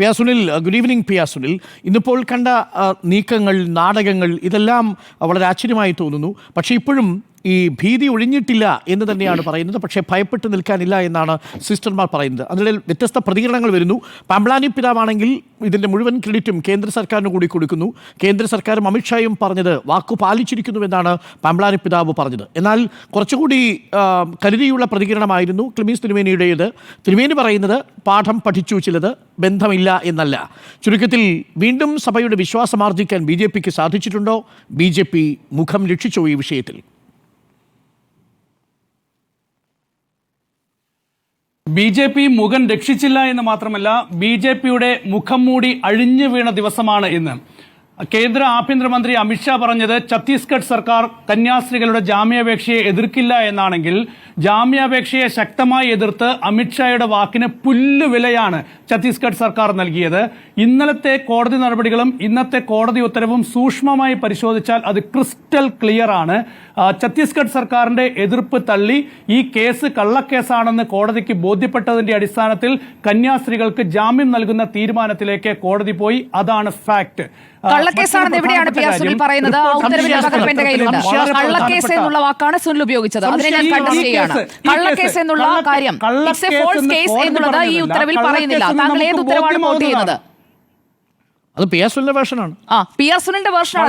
P Sunil good evening P Sunil. ഇന്നിപ്പോൾ കണ്ട നീക്കങ്ങൾ നാടകങ്ങൾ ഇതെല്ലാം വളരെ ആശ്ചര്യമായി തോന്നുന്നു. പക്ഷേ ഇപ്പോഴും ഈ ഭീതി ഒഴിഞ്ഞിട്ടില്ല എന്ന് തന്നെയാണ് പറയുന്നത്. പക്ഷേ ഭയപ്പെട്ട് നിൽക്കാനില്ല എന്നാണ് സിസ്റ്റർമാർ പറയുന്നത്. അതിനിടയിൽ വ്യത്യസ്ത പ്രതികരണങ്ങൾ വരുന്നു. പമ്പളാനി പിതാവാണെങ്കിൽ ഇതിന്റെ മുഴുവൻ ക്രെഡിറ്റും കേന്ദ്ര സർക്കാരിന് കൂടി കൊടുക്കുന്നു. കേന്ദ്ര സർക്കാരും അമിത്ഷായും പറഞ്ഞത് വാക്കു പാലിച്ചിരിക്കുന്നുവെന്നാണ് പമ്പളാനി പിതാവ് പറഞ്ഞത്. എന്നാൽ കുറച്ചുകൂടി കരുതിയുള്ള പ്രതികരണമായിരുന്നു ക്ലിമീസ് തിരുമേനിയുടേത്. തിരുമേനി പറയുന്നത് പാഠം പഠിച്ചു ചിലത് ബന്ധമില്ല എന്നല്ല. ചുരുക്കത്തിൽ വീണ്ടും സഭയുടെ വിശ്വാസമാർജിക്കാൻ ബി ജെ പിക്ക് സാധിച്ചിട്ടുണ്ടോ? ബി ജെ പി മുഖം രക്ഷിച്ചോ ഈ വിഷയത്തിൽ. ബി ജെ പി മുഖം രക്ഷിച്ചില്ല എന്ന് മാത്രമല്ല ബി ജെ പിയുടെ മുഖം മൂടി അഴിഞ്ഞു വീണ ദിവസമാണ് ഇന്ന്. കേന്ദ്ര ആഭ്യന്തരമന്ത്രി അമിത്ഷാ പറഞ്ഞത് ഛത്തീസ്ഗഡ് സർക്കാർ കന്യാസ്ത്രീകളുടെ ജാമ്യാപേക്ഷയെ എതിർക്കില്ല എന്നാണെങ്കിൽ ജാമ്യാപേക്ഷയെ ശക്തമായി എതിർത്ത് അമിത്ഷായുടെ വാക്കിന് പുല്ലുവിലയാണ് ഛത്തീസ്ഗഡ് സർക്കാർ നൽകിയത്. ഇന്നലത്തെ കോടതി നടപടികളും ഇന്നത്തെ കോടതി ഉത്തരവും സൂക്ഷ്മമായി പരിശോധിച്ചാൽ അത് ക്രിസ്റ്റൽ ക്ലിയർ ആണ്. ഛത്തീസ്ഗഡ് സർക്കാരിന്റെ എതിർപ്പ് തള്ളി. ഈ കേസ് കള്ളക്കേസാണെന്ന് കോടതിക്ക് ബോധ്യപ്പെട്ടതിന്റെ അടിസ്ഥാനത്തിൽ കന്യാസ്ത്രീകൾക്ക് ജാമ്യം നൽകുന്ന തീരുമാനത്തിലേക്ക് കോടതി പോയി. അതാണ് ഫാക്ട് കള്ളക്കേസാണെന്ന് എവിടെയാണ് പി ആർ സുനിൽ പറയുന്നത്? ആ ഉത്തരവിന്റെ പകർപ്പ് എന്റെ കയ്യിലുണ്ട് കള്ളക്കേസ് എന്നുള്ള വാക്കാണ് സുനിൽ ഉപയോഗിച്ചത്. അതിനെ ഞാൻ കണ്ടസ്റ്റ് ചെയ്യാണ് കേസ്- കള്ളക്കേസ് കേസ് എന്നുള്ള കാര്യം. ഇറ്റ്സ് എ ഫോൾസ് കേസ് എന്നുള്ളത് ഈ ഉത്തരവിൽ പറയുന്നില്ല. താങ്കൾ ഏത് ഉത്തരവാണ് കോട്ട് ചെയ്യുന്നത്? അത് പി എസ് സുനിലിന്റെ വേർഷനാണ് ആ പി എസ് സുനിലിന്റെ വേർഷനാണ്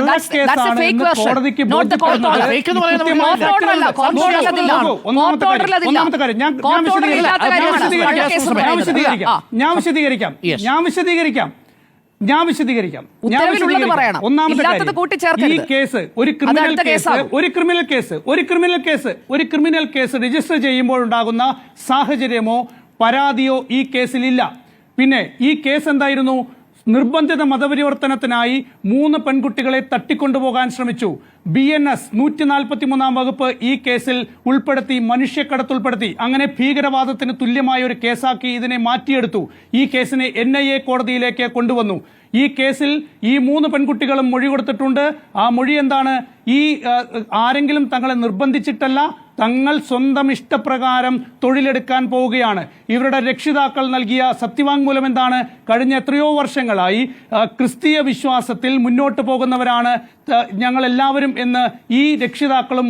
ഞാൻ- ഞാൻ വിശദീകരിക്കാം. ഞാൻ വിശദീകരിക്കാം. ഞാൻ വിശദീകരിക്കാം. ഞാൻ വിശദീകരിക്കാം. ഒന്നാമത്തെ ഈ കേസ് ഒരു ക്രിമിനൽ കേസ്. ഒരു ക്രിമിനൽ കേസ് ഒരു ക്രിമിനൽ കേസ് ഒരു ക്രിമിനൽ കേസ് രജിസ്റ്റർ ചെയ്യുമ്പോൾ ഉണ്ടാകുന്ന സാഹചര്യമോ പരാതിയോ ഈ കേസിലില്ല പിന്നെ ഈ കേസ് എന്തായിരുന്നു നിർബന്ധിത മതപരിവർത്തനത്തിനായി മൂന്ന് പെൺകുട്ടികളെ തട്ടിക്കൊണ്ടുപോകാൻ ശ്രമിച്ചു ബി എൻ എസ് നൂറ്റി നാൽപ്പത്തി മൂന്നാം വകുപ്പ് ഈ കേസിൽ ഉൾപ്പെടുത്തി മനുഷ്യക്കടത്ത് ഉൾപ്പെടുത്തി അങ്ങനെ ഭീകരവാദത്തിന് തുല്യമായ ഒരു കേസാക്കി ഇതിനെ മാറ്റിയെടുത്തു. ഈ കേസിനെ എൻ ഐ എ കോടതിയിലേക്ക് കൊണ്ടുവന്നു. ഈ കേസിൽ ഈ മൂന്ന് പെൺകുട്ടികളും മൊഴി കൊടുത്തിട്ടുണ്ട്. ആ മൊഴി എന്താണ്? ഈ ആരെങ്കിലും തങ്ങളെ നിർബന്ധിച്ചിട്ടല്ല തങ്ങൾ സ്വന്തം ഇഷ്ടപ്രകാരം തൊഴിലെടുക്കാൻ പോവുകയാണ്. ഇവരുടെ രക്ഷിതാക്കൾ നൽകിയ സത്യവാങ്മൂലം എന്താണ്? കഴിഞ്ഞ എത്രയോ വർഷങ്ങളായി ക്രിസ്തീയ വിശ്വാസത്തിൽ മുന്നോട്ട് പോകുന്നവരാണ് എല്ലാവരും എന്ന് ഈ രക്ഷിതാക്കളും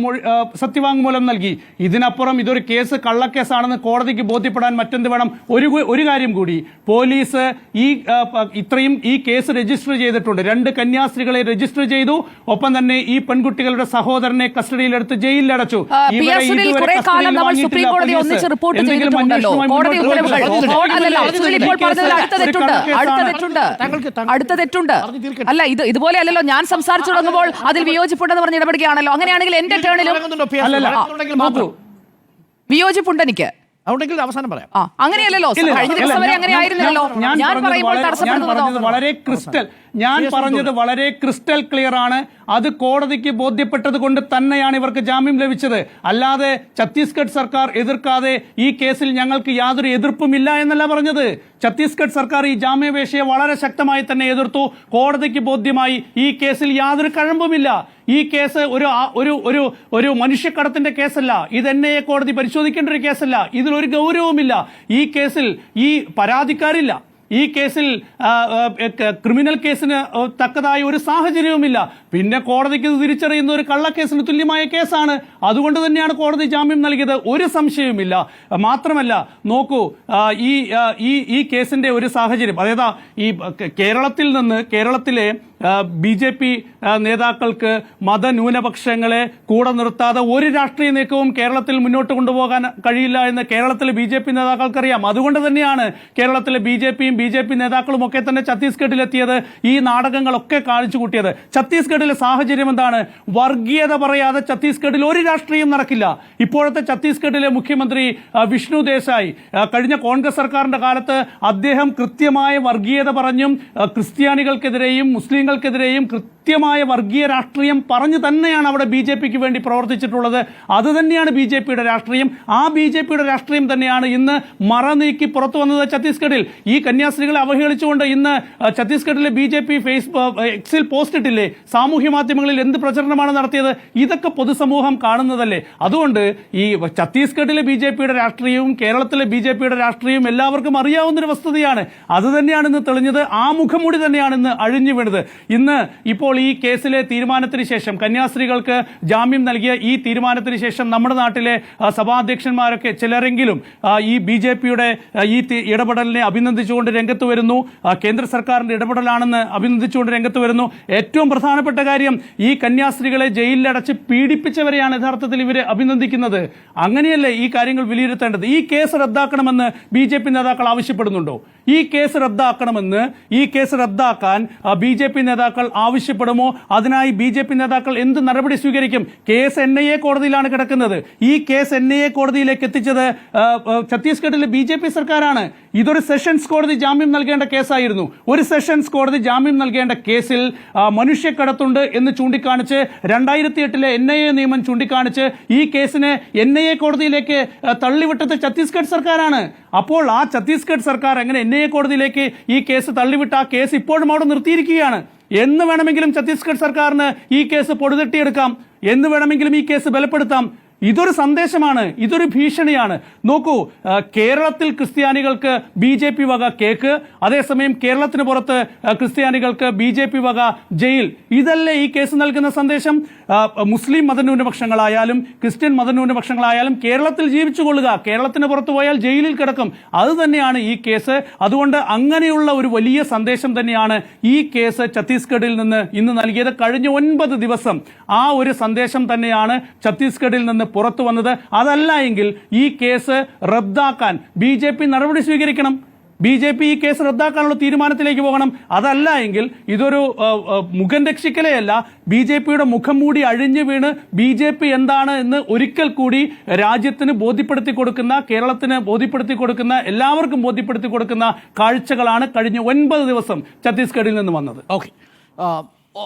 സത്യവാങ്മൂലം നൽകി. ഇതിനപ്പുറം ഇതൊരു കേസ് കള്ളക്കേസാണെന്ന് കോടതിക്ക് ബോധ്യപ്പെടാൻ മറ്റെന്ത് വേണം? ഒരു ഒരു കാര്യം കൂടി. പോലീസ് ഈ ഇത്രയും ഈ കേസ് രജിസ്റ്റർ ചെയ്തിട്ടുണ്ട്. രണ്ട് കന്യാസ്ത്രീകളെ രജിസ്റ്റർ ചെയ്തു. ഒപ്പം തന്നെ ഈ പെൺകുട്ടികളുടെ സഹോദരനെ കസ്റ്റഡിയിലെടുത്ത് ജയിലിലടച്ചു. അടുത്ത തെറ്റുണ്ട്. അല്ല ഇത് ഇതുപോലെ അല്ലല്ലോ. ഞാൻ സംസാരിച്ചു തുടങ്ങുമ്പോൾ അതിൽ വിയോജിപ്പുണ്ടെന്ന് പറഞ്ഞ് ഇടപെടുകയാണല്ലോ. അങ്ങനെയാണെങ്കിൽ എന്റെ ടേണിലും വിയോജിപ്പുണ്ട് എനിക്ക്. അതുകൊണ്ടെങ്കിൽ അവസാനം പറയാം. അങ്ങനെയല്ലല്ലോ കഴിഞ്ഞ ദിവസം വരെ ഞാൻ- അങ്ങനെ ആയിരുന്നല്ലോ ഞാൻ ഞാൻ പറഞ്ഞത് പറയുമ്പോൾ വളരെ- തടസ്സപ്പെടുന്നത് വളരെ ക്രിസ്റ്റൽ. ഞാൻ പറഞ്ഞത് വളരെ ക്രിസ്റ്റൽ ക്ലിയർ ആണ്. അത് കോടതിക്ക് ബോധ്യപ്പെട്ടത് കൊണ്ട് തന്നെയാണ് ഇവർക്ക് ജാമ്യം ലഭിച്ചത്. അല്ലാതെ ഛത്തീസ്ഗഡ് സർക്കാർ എതിർക്കാതെ ഈ കേസിൽ ഞങ്ങൾക്ക് യാതൊരു എതിർപ്പുമില്ല എന്നല്ല പറഞ്ഞത്. ഛത്തീസ്ഗഡ് സർക്കാർ ഈ ജാമ്യാപേക്ഷയെ വളരെ ശക്തമായി തന്നെ എതിർത്തു. കോടതിക്ക് ബോധ്യമായി ഈ കേസിൽ യാതൊരു കഴമ്പുമില്ല. ഈ കേസ് ഒരു ഒരു ഒരു ഒരു മനുഷ്യക്കടത്തിന്റെ കേസല്ല. ഇത് എൻ ഐ എ കോടതി പരിശോധിക്കേണ്ട ഒരു കേസല്ല. ഇതിലൊരു ഗൗരവമില്ല ഈ കേസിൽ ഈ പരാതിക്കാരില്ല. ഈ കേസിൽ ക്രിമിനൽ കേസിന് തക്കതായ ഒരു സാഹചര്യവുമില്ല. പിന്നെ കോടതിക്ക് തിരിച്ചറിയുന്ന ഒരു കള്ളക്കേസിന് തുല്യമായ കേസാണ്. അതുകൊണ്ട് തന്നെയാണ് കോടതി ജാമ്യം നൽകിയത്. ഒരു സംശയവുമില്ല. മാത്രമല്ല നോക്കൂ ഈ ഈ ഈ കേസിന്റെ ഒരു സാഹചര്യം. അതായത് ഈ കേരളത്തിൽ നിന്ന് കേരളത്തിലെ ബി ജെ പി നേതാക്കൾക്ക് മതന്യൂനപക്ഷങ്ങളെ കൂടെ നിർത്താതെ ഒരു രാഷ്ട്രീയ നീക്കവും കേരളത്തിൽ മുന്നോട്ട് കൊണ്ടുപോകാൻ കഴിയില്ല എന്ന് കേരളത്തിലെ ബി ജെ പി നേതാക്കൾക്കറിയാം. അതുകൊണ്ട് തന്നെയാണ് കേരളത്തിലെ ബി ജെ പിയും ബി ജെ പി നേതാക്കളും ഒക്കെ തന്നെ ഛത്തീസ്ഗഡിലെത്തിയത് ഈ നാടകങ്ങളൊക്കെ കാണിച്ചു കൂട്ടിയത്. ഛത്തീസ്ഗഡിലെ സാഹചര്യം എന്താണ്? വർഗീയത പറയാതെ ഛത്തീസ്ഗഡിൽ ഒരു രാഷ്ട്രീയം നടക്കില്ല. ഇപ്പോഴത്തെ ഛത്തീസ്ഗഡിലെ മുഖ്യമന്ത്രി വിഷ്ണു ദേശായി കഴിഞ്ഞ കോൺഗ്രസ് സർക്കാരിന്റെ കാലത്ത് അദ്ദേഹം കൃത്യമായ വർഗീയത പറഞ്ഞും ക്രിസ്ത്യാനികൾക്കെതിരെയും മുസ്ലിങ്ങൾക്കെതിരെയും കൃത്യ കൃത്യമായ വർഗീയ രാഷ്ട്രീയം പറഞ്ഞു തന്നെയാണ് അവിടെ ബി ജെ പിക്ക് വേണ്ടി പ്രവർത്തിച്ചിട്ടുള്ളത്. അത് തന്നെയാണ് ബി ജെ പിയുടെ രാഷ്ട്രീയം. ആ ബി ജെ പിയുടെ രാഷ്ട്രീയം തന്നെയാണ് ഇന്ന് മറ നീക്കി പുറത്തു വന്നത് ഛത്തീസ്ഗഡിൽ. ഈ കന്യാസ്ത്രീകളെ അവഹേളിച്ചുകൊണ്ട് ഇന്ന് ഛത്തീസ്ഗഡിലെ ബി ജെ പി ഫേസ്ബുക്ക് എക്സിൽ പോസ്റ്റ് ഇട്ടില്ലേ? സാമൂഹ്യ മാധ്യമങ്ങളിൽ എന്ത് പ്രചരണമാണ് നടത്തിയത്? ഇതൊക്കെ പൊതുസമൂഹം കാണുന്നതല്ലേ? അതുകൊണ്ട് ഈ ഛത്തീസ്ഗഡിലെ ബി ജെ പിയുടെ രാഷ്ട്രീയവും കേരളത്തിലെ ബി ജെ പിയുടെ രാഷ്ട്രീയവും എല്ലാവർക്കും അറിയാവുന്ന ഒരു വസ്തുതയാണ്. അത് തന്നെയാണ് ഇന്ന് തെളിഞ്ഞത്. ആ മുഖംമൂടി തന്നെയാണ് ഇന്ന് അഴിഞ്ഞു വീണത്. ഇന്ന് ഇപ്പോൾ ഈ കേസിലെ തീരുമാനത്തിന് ശേഷം കന്യാസ്ത്രീകൾക്ക് ജാമ്യം നൽകിയ ഈ തീരുമാനത്തിന് ശേഷം നമ്മുടെ നാട്ടിലെ സഭാധ്യക്ഷന്മാരൊക്കെ ചിലരെങ്കിലും ഈ ബി ജെ പിയുടെ ഈ ഇടപെടലിനെ അഭിനന്ദിച്ചുകൊണ്ട് രംഗത്ത് വരുന്നു. കേന്ദ്ര സർക്കാരിന്റെ ഇടപെടലാണെന്ന് അഭിനന്ദിച്ചുകൊണ്ട് രംഗത്ത് വരുന്നു. ഏറ്റവും പ്രധാനപ്പെട്ട കാര്യം ഈ കന്യാസ്ത്രീകളെ ജയിലിലടച്ച് പീഡിപ്പിച്ചവരെയാണ് യഥാർത്ഥത്തിൽ ഇവരെ അഭിനന്ദിക്കുന്നത്. അങ്ങനെയല്ലേ ഈ കാര്യങ്ങൾ വിലയിരുത്തേണ്ടത്? ഈ കേസ് റദ്ദാക്കണമെന്ന് ബി നേതാക്കൾ ആവശ്യപ്പെടുന്നുണ്ടോ? ഈ കേസ് റദ്ദാക്കണമെന്ന് ഈ കേസ് റദ്ദാക്കാൻ ബി ജെ പി നേതാക്കൾ ആവശ്യപ്പെടുമോ? അതിനായി ബി ജെ പി നേതാക്കൾ എന്ത് നടപടി സ്വീകരിക്കും? കേസ് എൻ ഐ എ കോടതിയിലാണ് കിടക്കുന്നത്. ഈ കേസ് എൻ ഐ എ കോടതിയിലേക്ക് എത്തിച്ചത് ഛത്തീസ്ഗഡിലെ ബി ജെ പി സർക്കാരാണ്. ഇതൊരു സെഷൻസ് കോടതി ജാമ്യം നൽകേണ്ട കേസായിരുന്നു. ഒരു സെഷൻസ് കോടതി ജാമ്യം നൽകേണ്ട കേസിൽ മനുഷ്യക്കടത്തുണ്ട് എന്ന് ചൂണ്ടിക്കാണിച്ച് രണ്ടായിരത്തി എട്ടിലെ എൻ ഐ എ നിയമം ചൂണ്ടിക്കാണിച്ച് ഈ കേസിനെ എൻ ഐ എ കോടതിയിലേക്ക് തള്ളിവിട്ടത് ഛത്തീസ്ഗഡ് സർക്കാരാണ്. അപ്പോൾ ആ ഛത്തീസ്ഗഡ് സർക്കാർ എങ്ങനെ എൻ ഐ എ കോടതിയിലേക്ക് ഈ കേസ് തള്ളിവിട്ട ആ കേസ് ഇപ്പോഴും അവിടെ നിർത്തിയിരിക്കുകയാണ്. എന്ന് വേണമെങ്കിലും ഛത്തീസ്ഗഡ് സർക്കാരിന് ഈ കേസ് പൊടുതട്ടിയെടുക്കാം. എന്ന് വേണമെങ്കിലും ഈ കേസ് ബലപ്പെടുത്താം. ഇതൊരു സന്ദേശമാണ് ഇതൊരു ഭീഷണിയാണ്. നോക്കൂ കേരളത്തിൽ ക്രിസ്ത്യാനികൾക്ക് ബി ജെ പി വക കേക്ക് അതേസമയം കേരളത്തിന് പുറത്ത് ക്രിസ്ത്യാനികൾക്ക് ബി ജെ പി വക ജയിൽ. ഇതല്ലേ ഈ കേസ് നൽകുന്ന സന്ദേശം? മുസ്ലിം മതന്യൂനപക്ഷങ്ങളായാലും ക്രിസ്ത്യൻ മതന്യൂനപക്ഷങ്ങളായാലും കേരളത്തിൽ ജീവിച്ചു കൊള്ളുക കേരളത്തിന് പുറത്ത് പോയാൽ ജയിലിൽ കിടക്കും. അത് തന്നെയാണ് ഈ കേസ്. അതുകൊണ്ട് അങ്ങനെയുള്ള ഒരു വലിയ സന്ദേശം തന്നെയാണ് ഈ കേസ് ഛത്തീസ്ഗഡിൽ നിന്ന് ഇന്ന് നൽകിയത്. കഴിഞ്ഞ ഒൻപത് ദിവസം ആ ഒരു സന്ദേശം തന്നെയാണ് ഛത്തീസ്ഗഡിൽ നിന്ന് പുറത്തു വന്നത് അതല്ല എങ്കിൽ ഈ കേസ് റദ്ദാക്കാൻ ബി ജെ പി നടപടി സ്വീകരിക്കണം. ബി ജെ പി ഈ കേസ് റദ്ദാക്കാനുള്ള തീരുമാനത്തിലേക്ക് പോകണം. അതല്ല എങ്കിൽ ഇതൊരു മുഖം രക്ഷിക്കലെയല്ല. ബി ജെ പിയുടെ മുഖം മൂടി അഴിഞ്ഞു വീണ് ബി ജെ പി എന്താണ് എന്ന് ഒരിക്കൽ കൂടി രാജ്യത്തിന് ബോധ്യപ്പെടുത്തി കൊടുക്കുന്ന കേരളത്തിന് ബോധ്യപ്പെടുത്തി കൊടുക്കുന്ന എല്ലാവർക്കും ബോധ്യപ്പെടുത്തി കൊടുക്കുന്ന കാഴ്ചകളാണ് കഴിഞ്ഞ ഒൻപത് ദിവസം ഛത്തീസ്ഗഡിൽ നിന്ന് വന്നത്. ഓക്കെ.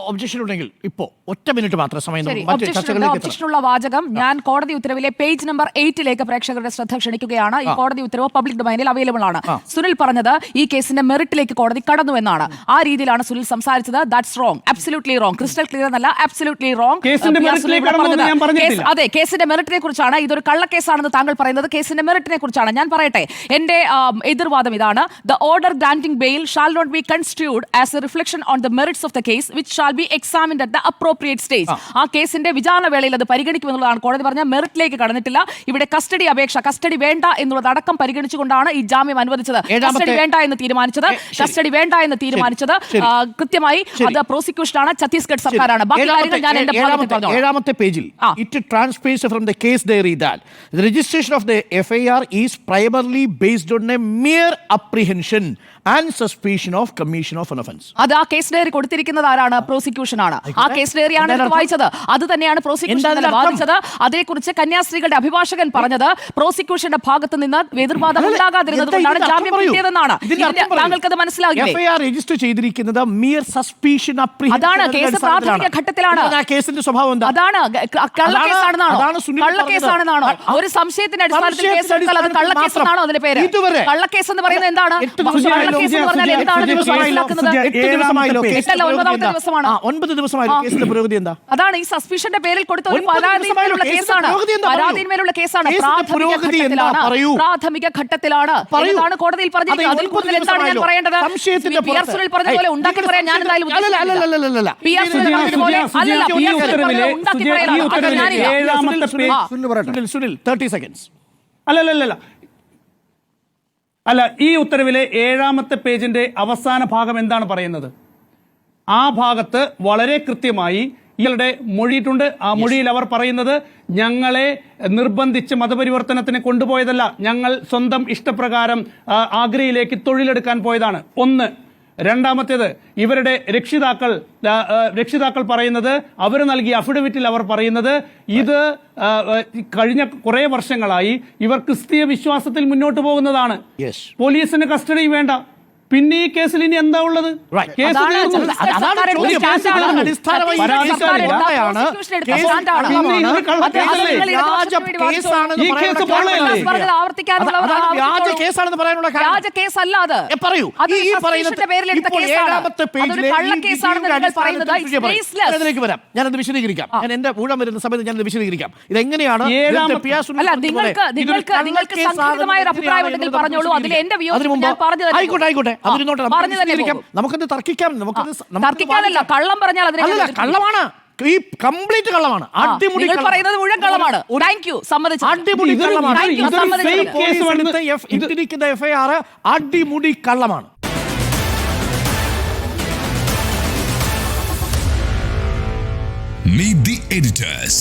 ഒബ്ജക്ഷൻ ഉണ്ടെങ്കിൽ ഇപ്പോ ഒറ്റ മിനിറ്റ് മാത്രം സമയം ഒബ്ജക്ഷനുള്ള വാചകം ഞാൻ കോടതി ഉത്തരവിലെ പേജ് നമ്പർ എയ്റ്റിലേക്ക് പ്രേക്ഷകരുടെ ശ്രദ്ധ ക്ഷണിക്കുകയാണ്. ഈ കോടതി ഉത്തരവ് പബ്ലിക് ഡൊമൈനിൽ അവൈലബിൾ ആണ്. സുനിൽ പറഞ്ഞത് ഈ കേസിന്റെ മെറിറ്റിലേക്ക് കോടതി കടന്നു എന്നാണ്. ആ രീതിയിലാണ് സുനിൽ സംസാരിച്ചത്. That's wrong absolutely wrong crystal clear എന്നല്ല. അബ്സല്യൂട്ട്ലി റോങ് കേസിന്റെ മെറിറ്റിലേക്ക് കടന്നു എന്ന് ഞാൻ പറഞ്ഞിട്ടില്ല. അതെ കേസിന്റെ മെറിറ്റിനെ കുറിച്ചാണ്. ഇതൊരു കള്ളക്കേസാണെന്ന് താങ്കൾ പറയുന്നത്. കേസിന്റെ മെറിറ്റിനെ കുറിച്ചാണ്. ഞാൻ പറയട്ടെ. എന്റെ എതിർവാദം ഇതാണ്. The order granting bail shall not be constituted as a reflection on the merits of the case which shall be examined at the appropriate stage ആ. കേസിന്റെ വിചാരണ വേളയിൽ അത് പരിഗണിക്കുമെന്നുള്ളതാണ് കോടതി പറഞ്ഞ മെറിറ്റിലേക്ക് കടന്നിട്ടില്ല. ഇവിടെ കസ്റ്റഡി അപേക്ഷ കസ്റ്റഡി വേണ്ട എന്നുള്ളത് അടക്കം പരിഗണിച്ചുകൊണ്ടാണ് ഈ ജാമ്യം അനുവദിച്ചത്. കസ്റ്റഡി വേണ്ട എന്ന് തീരുമാനിച്ചത്. കസ്റ്റഡി വേണ്ട എന്ന് തീരുമാനിച്ചത്. കൃത്യമായി. അത് പ്രോസിക്യൂഷനാണ് ഛത്തീസ്ഗഡ് സർക്കാരാണ്. ബാക്കി കാര്യങ്ങൾ ഞാൻ എന്റെ ഏഴാമത്തെ പേജിൽ it transpires from the case diary that registration of the F I R is primarily based on a mere apprehension and suspicion of commission of an offence അത് ആ കേസ് ഡയറി കൊടുത്തിരിക്കുന്നത് ആരാണ്? പ്രോസിക്യൂഷൻ ആണ് ആ കേസ് ഡയറിയാണ് വായിച്ചത്. അത് തന്നെയാണ് prosecution? വാദിച്ചത് അതേക്കുറിച്ച് കന്യാസ്ത്രീകളുടെ അഭിഭാഷകൻ പറഞ്ഞത് പ്രോസിക്യൂഷന്റെ ഭാഗത്ത് നിന്ന് എതിർവാദം ഉണ്ടാകാതിരുന്നത് കൊണ്ടാണ് ജാമ്യം കിട്ടിയതെന്നാണ്. താങ്കൾക്കത് ആർ രജിസ്റ്റർ ചെയ്തിരിക്കുന്നത് മിയർ സസ്പീഷൻ അതാണ് കേസ് പ്രാഥമിക ഘട്ടത്തിലാണ്. കേസിന്റെ സ്വഭാവം എന്താ? അതാണ് കള്ളക്കേസാണെന്നാണോ. ഒരു സംശയത്തിന്റെ അടിസ്ഥാനത്തിൽ കേസ് എടുത്താൽ അത് അടിസ്ഥാനത്തിൽ കള്ളക്കേസ് മാത്രം. എന്നാണോ അതിന്റെ പേര്. കള്ളക്കേസ് എന്ന് പറയുന്നത് എന്താണ്? എന്താണ് ഒൻപത് ദിവസമായല്ലോ കേസിന്റെ പുരോഗതി എന്താ? അതാണ് ഈ സസ്പിഷന്റെ പേരിൽ കൊടുത്ത ഒരു പരാതിയിന്മേലുള്ള. കേസാണ്. പരാതിയിന്മേലുള്ള കേസാണ്. പ്രാഥമിക? ഘട്ടത്തിലാണ്. പറയൂ. കോടതിയിൽ പറഞ്ഞത്? അതിൽ കൂടുതൽ എന്താണ് ഞാൻ. പറയേണ്ടത്? P R. സുനിൽ പറഞ്ഞ പോലെ ഉണ്ടാക്കി പറയാൻ ഞാൻ എന്തായാലും. പി ആർ സുനിൽ സുജയ, പറഞ്ഞതുപോലെ അല്ലല്ല പി ആർ സുനിൽ പറഞ്ഞ പോലെ ഉണ്ടാക്കി സുനിൽ, സുനിൽ തേർട്ടി സെക്കൻഡ്സ് അല്ലല്ലല്ല അല്ല ഈ ഉത്തരവിലെ ഏഴാമത്തെ പേജിന്റെ അവസാന ഭാഗം എന്താണ് പറയുന്നത്? ആ ഭാഗത്ത് വളരെ കൃത്യമായി ഇയാളുടെ മൊഴിയിട്ടുണ്ട്. ആ മൊഴിയിൽ അവർ പറയുന്നത് ഞങ്ങളെ നിർബന്ധിച്ച് മതപരിവർത്തനത്തിന് കൊണ്ടുപോയതല്ല ഞങ്ങൾ സ്വന്തം ഇഷ്ടപ്രകാരം ആഗ്രയിലേക്ക് തൊഴിലെടുക്കാൻ പോയതാണ്. ഒന്ന് രണ്ടാമത്തേത് ഇവരുടെ രക്ഷിതാക്കൾ രക്ഷിതാക്കൾ പറയുന്നത് അവർ നൽകിയ അഫിഡവിറ്റിൽ അവർ പറയുന്നത് ഇത് കഴിഞ്ഞ കുറേ വർഷങ്ങളായി ഇവർ ക്രിസ്തീയ വിശ്വാസത്തിൽ മുന്നോട്ട് പോകുന്നതാണ്. പോലീസിന് കസ്റ്റഡി വേണ്ട. പിന്നെ ഈ കേസിൽ ഇനി എന്താ ഉള്ളത്? ഞാനത് വിശദീകരിക്കാം. ഞാൻ എന്റെ ഊഴം വരുന്ന സമയത്ത് ഞാനത് വിശദീകരിക്കാം. ഇതെങ്ങനെയാണ്? നിങ്ങൾക്ക് നിങ്ങൾക്ക് നിങ്ങൾക്ക് ഒരു ആയിക്കോട്ടെ ആയിക്കോട്ടെ. അതിരുന്നോട്ടെ നമുക്കത് തർക്കിക്കാം? നമുക്കത് തർക്കിക്കാനല്ല കള്ളം പറഞ്ഞാൽ അതിനെ കള്ളമാണ്. ഈ കംപ്ലീറ്റ് കള്ളമാണ്. അടിമുടി പറയുന്നത് മുഴുവൻ കള്ളമാണ്. താങ്ക് യു സമ്മതിച്ചു. അടിമുടി കള്ളമാണ്. എഫ്ഐആർ അടിമുടി കള്ളമാണ്. Meet the editors.